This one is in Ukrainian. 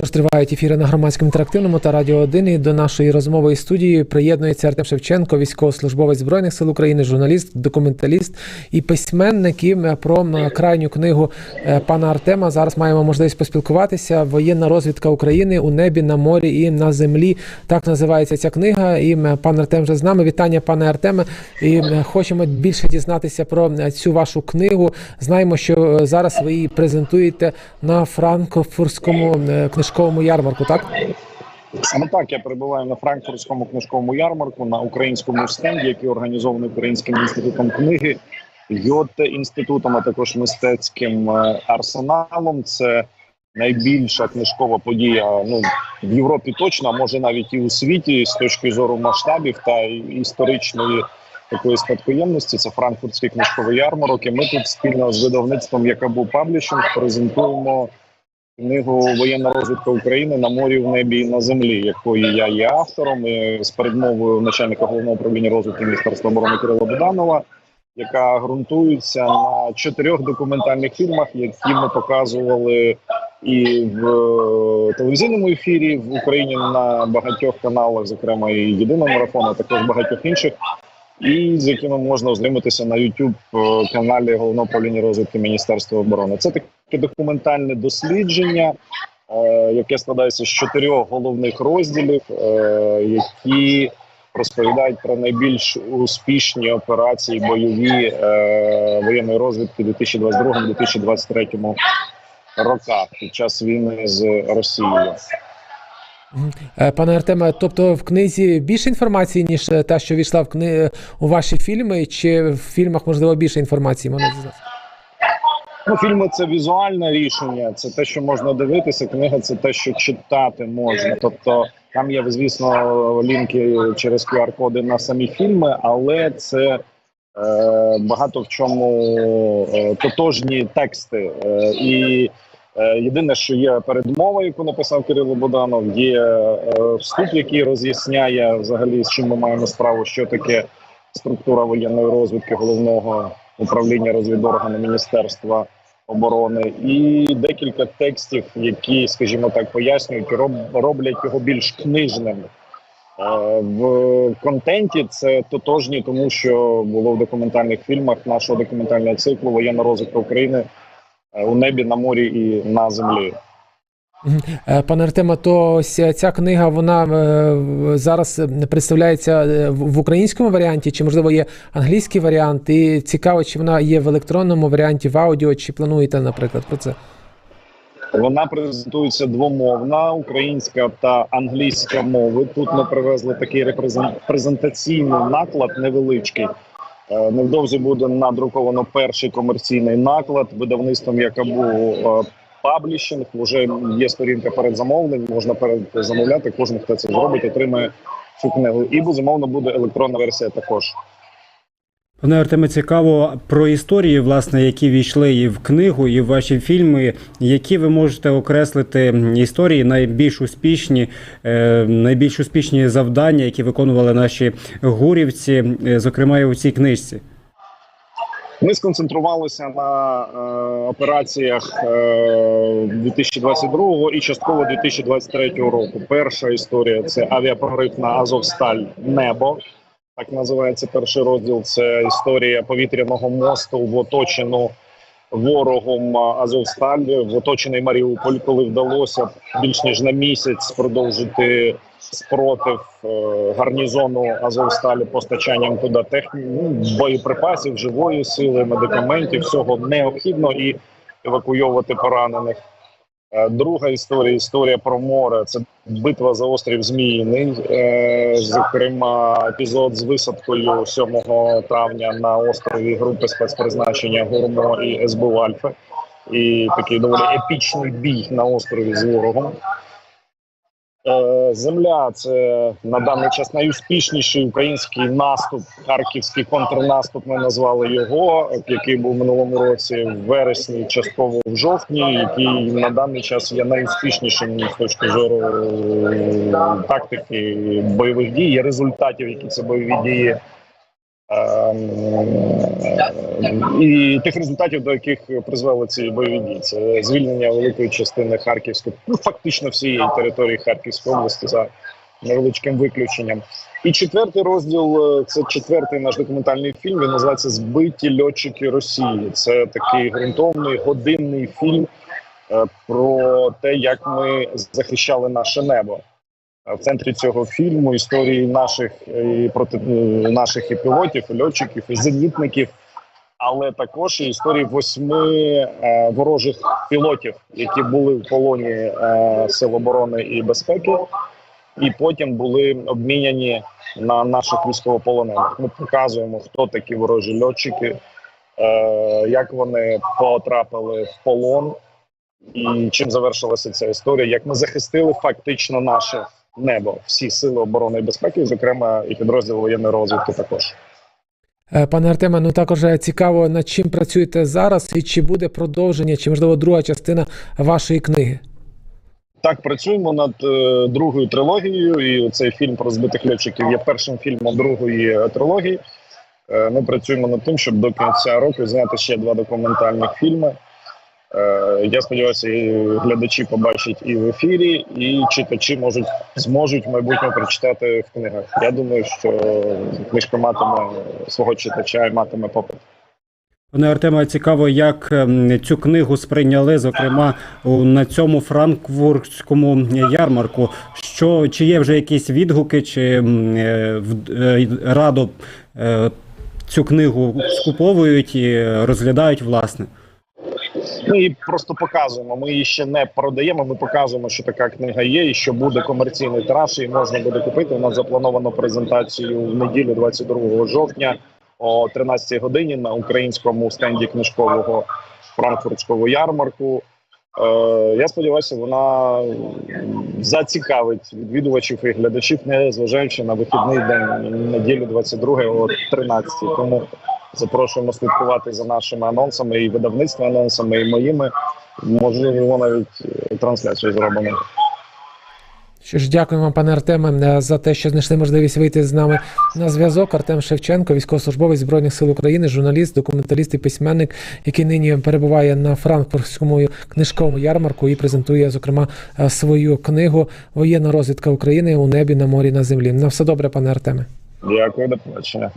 Тож тривають ефіри на громадському інтерактивному та радіо 1. І до нашої розмової студії приєднується Артем Шевченко, військовослужбовець збройних сил України, журналіст, документаліст і письменник. І е, про крайню книгу е, пана Артема зараз маємо можливість поспілкуватися. Воєнна розвідка України у небі, на морі і на землі. Так називається ця книга. І пан Артем вже з нами. Вітання, пане Артеме. І хочемо більше дізнатися про е, цю вашу книгу. Знаємо, що е, зараз ви її презентуєте на франкфуртському е, книжковому ярмарку. Так Саме так я перебуваю на франкфуртському книжковому ярмарку на українському стенді, який організований Українським інститутом книги, Йоте інститутом, а також мистецьким е, арсеналом. Це найбільша книжкова подія ну в Європі точно, а може навіть і у світі з точки зору масштабів та історичної такої спадкоємності. Це франкфуртський книжковий ярмарок. І ми тут спільно з видавництвом Якабу Паблішинг презентуємо книгу Воєнна розвідка України на морі, в небі і на землі, якої я є автором з передмовою начальника головного управління розвитку Міністерства оборони Кирила Буданова, яка ґрунтується на чотирьох документальних фільмах, які ми показували і в е, телевізійному ефірі в Україні на багатьох каналах, зокрема і єдиного марафону, а також багатьох інших. І з якими можна ознайомитися на youtube е, каналі головного управління розвитку Міністерства оборони. Це таке документальне дослідження, е, яке складається з чотирьох головних розділів, е, які розповідають про найбільш успішні операції бойові воєнної розвідки у 2022-2023 роках під час війни з Росією. Е, пане Артеме, тобто в книзі більше інформації, ніж е, та, що війшла в кни... у ваші фільми, чи в фільмах можливо більше інформації? Ну, фільми це візуальне рішення, це те, що можна дивитися. Книга це те, що читати можна. Тобто там є, звісно, лінки через QR-коди на самі фільми, але це е, багато в чому е, тотожні тексти. Е, і е, єдине, що є передмова, яку написав Кирило Буданов, є е, вступ, який роз'ясняє взагалі, з чим ми маємо справу, що таке структура воєнної розвідки головного управління розвідоргану Міністерства оборони, і декілька текстів, які, скажімо так, пояснюють, роблять його більш книжним. Е, В контенті це тотожні, тому що було в документальних фільмах нашого документального циклу Воєнна розвідка України е, у небі, на морі і на землі. Е, Пане Артеме, то ось е, ця книга вона е, зараз е, представляється е, в українському варіанті, чи можливо є англійський варіант? І цікаво, чи вона є в електронному варіанті, в аудіо, чи плануєте, наприклад, про це? Вона презентується двомовна, українська та англійська мови. Тут ми привезли такий репрезен- презентаційний наклад невеличкий. Е, Невдовзі буде надруковано перший комерційний наклад видавництвом Якабу е, Паблішинг. Вже є сторінка передзамовлень, можна передзамовляти. Кожен, хто це зробить, отримає цю книгу. І безумовно буде електронна версія також. Пане Артеме, цікаво про історії, власне, які війшли і в книгу, і в ваші фільми. Які ви можете окреслити історії найбільш успішні, е, найбільш успішні завдання, які виконували наші гурівці, е, зокрема і у цій книжці? Ми сконцентрувалися на е, операціях е, 2022 і частково 2023 року. Перша історія це авіапрорив на Азовсталь Небо. Так називається перший розділ. Це історія повітряного мосту в оточену ворогом Азовсталь, в оточений Маріуполь, коли вдалося більш ніж на місяць продовжити спротив е, гарнізону Азовсталі постачанням туди техні... ну, боєприпасів, живої сили, медикаментів, всього необхідно і евакуйовувати поранених. Е, Друга історія історія про море. Це битва за острів Зміїний. Е, зокрема, епізод з висадкою 7 травня на острові групи спецпризначення Гурмо і СБУ Альфа. І такий доволі епічний бій на острові з ворогом. Е, Земля це на даний час найуспішніший український наступ, харківський контрнаступ. Ми назвали його, який був минулому році в вересні, частково в жовтні, який на даний час є найуспішнішим з точки зору е, тактики бойових дій, і результатів, які ці бойові дії і тих результатів, до яких призвели ці бойові дії. Це звільнення великої частини Харківської, ну фактично всієї території Харківської області за невеличким виключенням. І четвертий розділ е, це четвертий наш документальний фільм. Він називається Збиті льотчики Росії. Це такий ґрунтовний годинний фільм е, про те, як ми захищали наше небо. В центрі цього фільму історії наших е, і проти е, наших і пілотів, і льотчиків, і зенітників, але також і історії восьми е, ворожих пілотів, які були в полоні е, Сил оборони і безпеки, і потім були обміняні на наших військовополонених. Ми показуємо, хто такі ворожі льотчики, е, як вони потрапили в полон, і чим завершилася ця історія, як ми захистили фактично наше небо, всі сили оборони і безпеки, зокрема і підрозділ воєнної розвідки також. Е, Пане Артеме, ну також е, цікаво, над чим працюєте зараз, і чи буде продовження, чи можливо друга частина вашої книги. Так, працюємо над е, другою трилогією, і цей фільм про збитих льотчиків є першим фільмом другої е, трилогії. Е, ми працюємо над тим, щоб до кінця року зняти ще два документальних фільми. Е, я сподіваюся, і глядачі побачать і в ефірі, і читачі можуть зможуть в майбутньому прочитати в книгах. Я думаю, що книжка матиме свого читача і матиме попит. Пане Артеме, цікаво, як ем, цю книгу сприйняли, зокрема на цьому франкфуртському ярмарку. Що чи є вже якісь відгуки, чи е, е, радо цю книгу скуповують і розглядають власне? Ми її просто показуємо. Ми її ще не продаємо. Ми показуємо, що така книга є, і що буде комерційний тираж, і можна буде купити. У нас заплановано презентацію в неділю, 22 жовтня, о 13 годині на українському стенді книжкового франкфуртського ярмарку. Е, я сподіваюся, вона зацікавить відвідувачів і глядачів, не зважаючи на вихідний день неділю 22 о 13. Тому запрошуємо слідкувати за нашими анонсами і видавництва анонсами, і моїми. Можливо, навіть е, трансляцію зробимо. Що ж, дякуємо вам, пане Артеме, е, за те, що знайшли можливість вийти з нами на зв'язок. Артем Шевченко, військовослужбовець Збройних сил України, журналіст, документаліст і письменник, який нині перебуває на франкфуртському книжковому ярмарку і презентує, зокрема, е, свою книгу Воєнна розвідка України у небі, на морі, на землі. На все добре, пане Артеме. Дякую, до побачення.